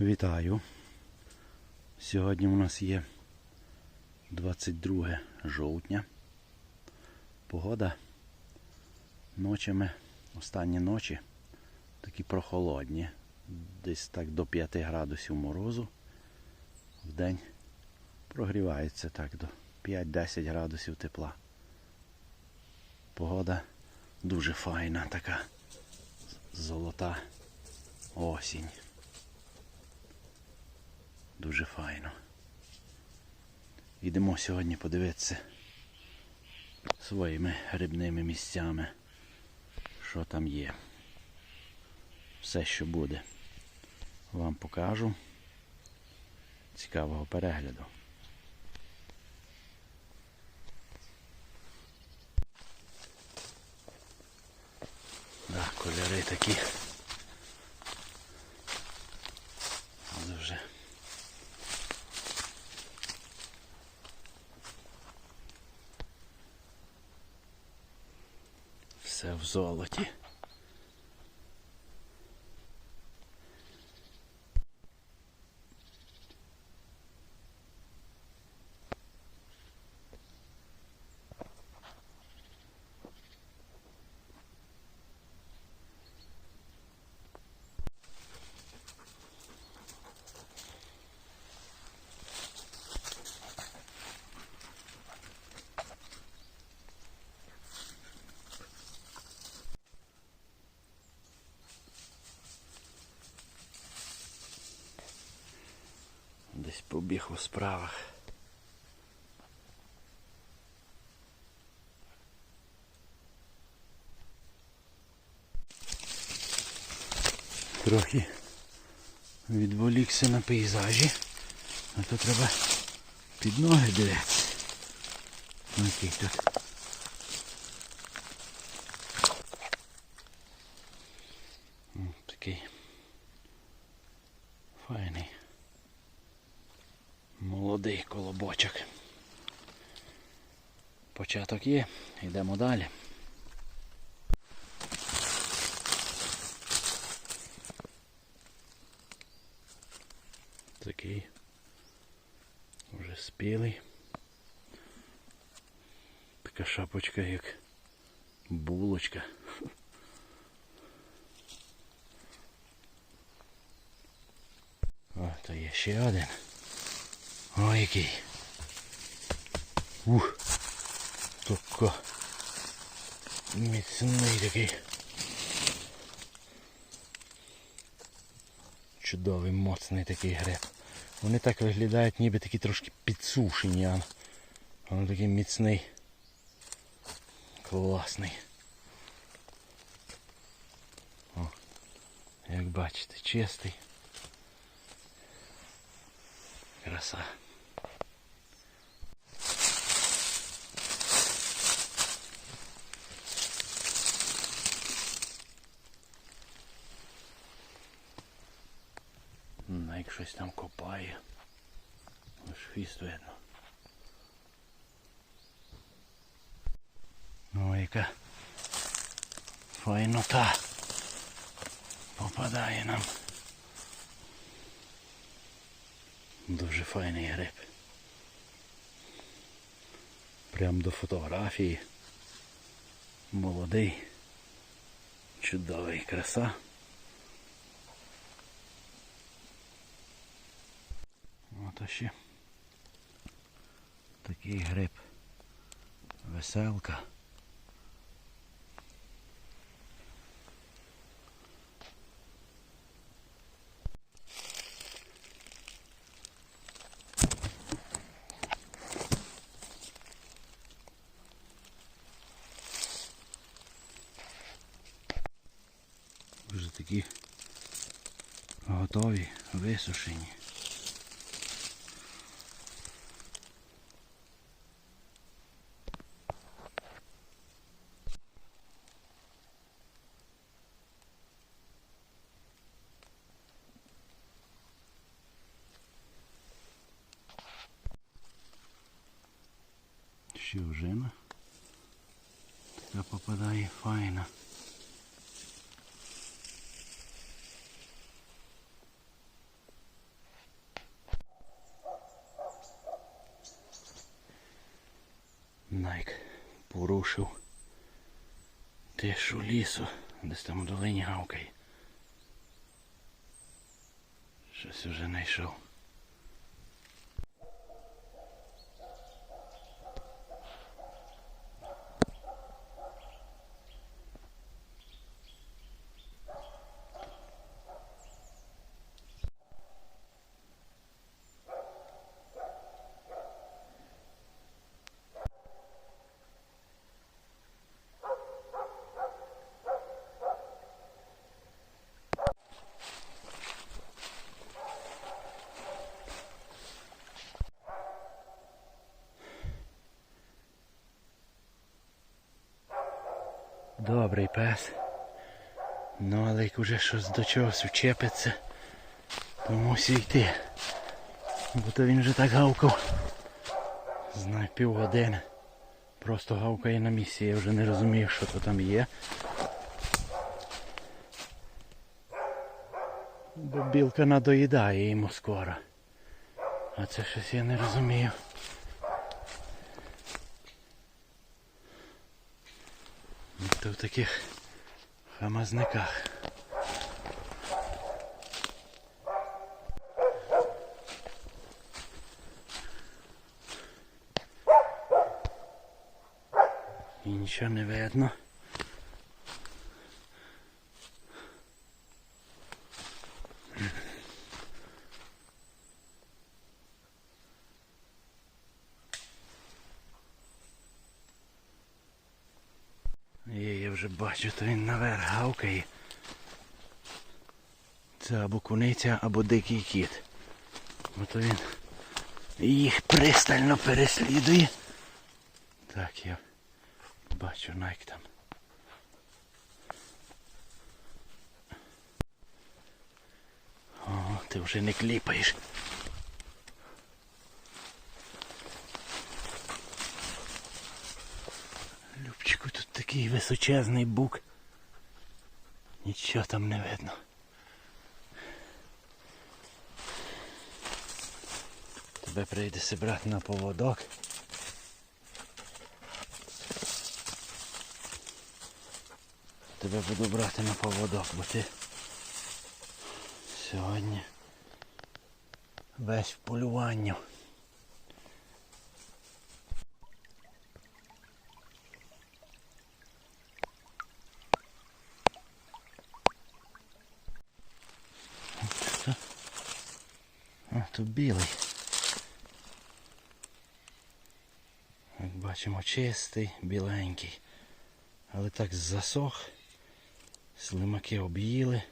Вітаю. Сьогодні у нас є 22 жовтня. Погода ночами, останні ночі такі прохолодні. Десь так до 5 градусів морозу. В день прогрівається так до 5-10 градусів тепла. Погода дуже файна така. Золота осінь. Дуже файно. Йдемо сьогодні подивитися своїми грибними місцями, що там є. Все, що буде, вам покажу. Цікавого перегляду. Да, кольори такі. Дуже. Все в золоті. Десь побіг у справах. Трохи відволікся на пейзажі, а то треба під ноги дивитися. Ну, Який тут. М, Такий файний. Молодий колобочок. Початок є, йдемо далі. Такий вже спілий. Така шапочка як булочка. О, то є ще один. Ой, який. Ух. Тако. Міцний такий. Чудовий, моцний такий гриб. Вони так виглядають, ніби такі трошки підсушені, а воно такий міцний. Класний. О, як бачите, чистий. Краса. Ну, як щось там копає. Ось хвіст видно. Ну, яка файнота попадає нам. Дуже файний гриб. Прям до фотографії. Молодий. Чудовий краса. Ото ще такий гриб. Веселка. Вже такі готові, висушені. Ще ожина. Така попадає файна. Порушив тишу лісу, десь там у долині гавкає. Щось уже знайшов. Добрий пес. Ну, але як уже щось до чогось вчепиться, то мусить йти. Бо то він вже так гавкав. Знаю, півгодини. Просто гавкає на місці, я вже не розумію, що то там є. Бо білка надоїдає йому скоро. А це щось я не розумію. То в таких хамазниках. І нічого не видно. Є, я вже бачу, то він наверх гавкає. Це або куниця, або дикий кіт. Ото він їх пристально переслідує. Так, я бачу найк там. О, ти вже не кліпаєш. Любчику, тут такий височезний бук. Нічого там не видно. Тебе прийдеться брати на поводок. Тебе буду брати на поводок, бо ти сьогодні весь в полюванню. А, тут білий. Як бачимо, чистий, біленький. Але так засох. Слимаки об'їли.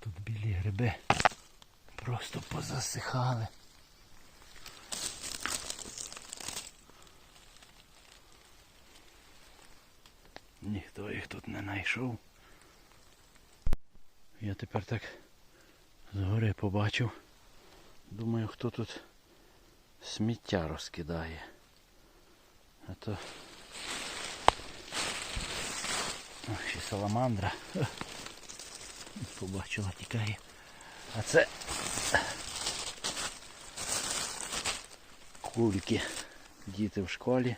Тут білі гриби просто позасихали. Ніхто їх тут не знайшов. Я тепер так згори побачив. Думаю, хто тут сміття розкидає. А то Ох, ще саламандра. Побачила, тікає. А це кульки. Діти в школі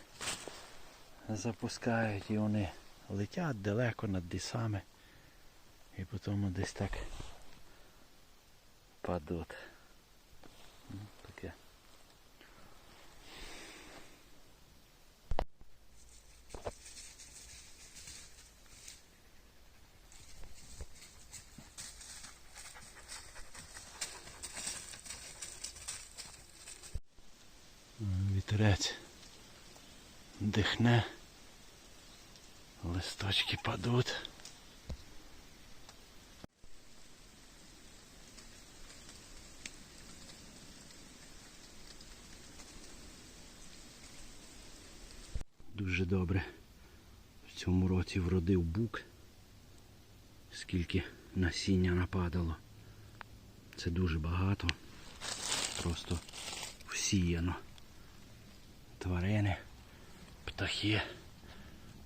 запускають і вони летять далеко над лісами. І потім десь так падуть. Ну, Таке. Вітерець дихне, листочки падуть. Дуже добре. В цьому році вродив бук. Скільки насіння нападало. Це дуже багато. Просто всіяно. Тварини, птахи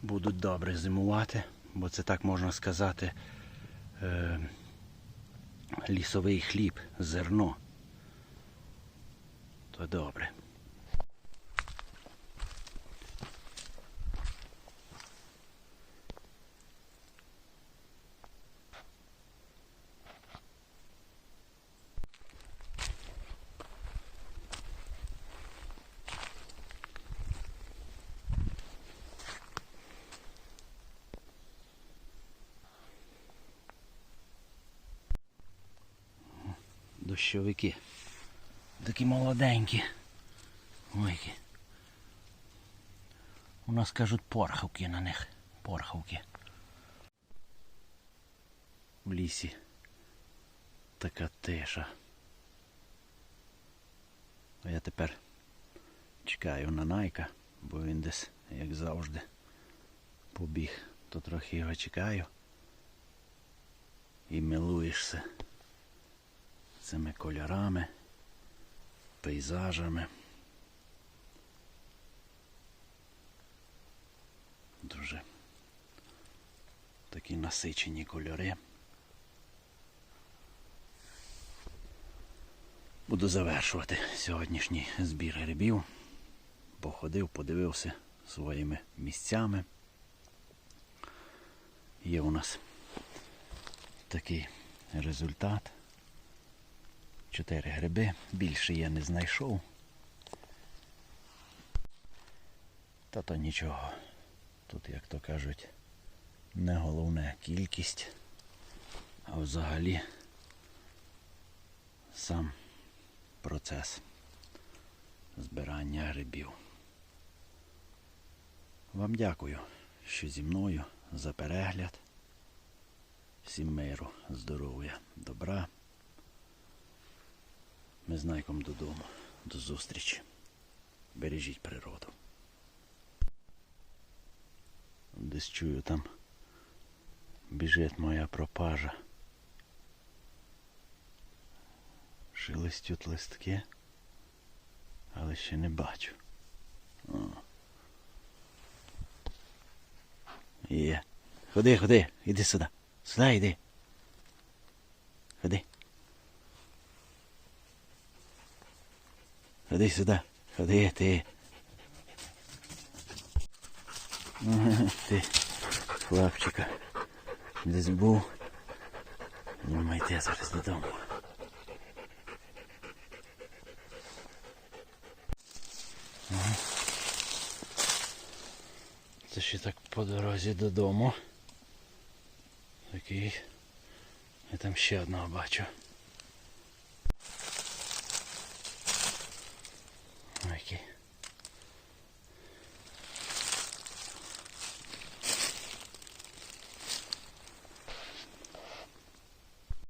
будуть добре зимувати, бо це так можна сказати е, лісовий хліб, зерно. То добре. Дощовики. Такі молоденькі. Ой. У нас кажуть порхавки на них. Порхавки. В лісі. Така тиша. А я тепер чекаю на Найка, бо він десь, як завжди, побіг. То трохи його чекаю. І милуєшся цими кольорами, пейзажами. Дуже такі насичені кольори. Буду завершувати сьогоднішній збір грибів. Походив, подивився своїми місцями. Є у нас такий результат. Чотири гриби. Більше я не знайшов. Та то нічого. Тут, як то кажуть, не головне кількість, а взагалі сам процес збирання грибів. Вам дякую, що зі мною за перегляд. Всім миру, здоров'я, добра. Ми з Найком додому. До зустрічі. Бережіть природу. Десь чую там біжить моя пропажа. Шелестють листки, але ще не бачу. О. Є. Ходи, ходи, іди сюди. Сюди йди. Ходи. Ходи сюди. Ходи ти. Ти, хлопчика. Десь був. Не йти зараз додому. Це ще так по дорозі додому. Такий. Я там ще одного бачу.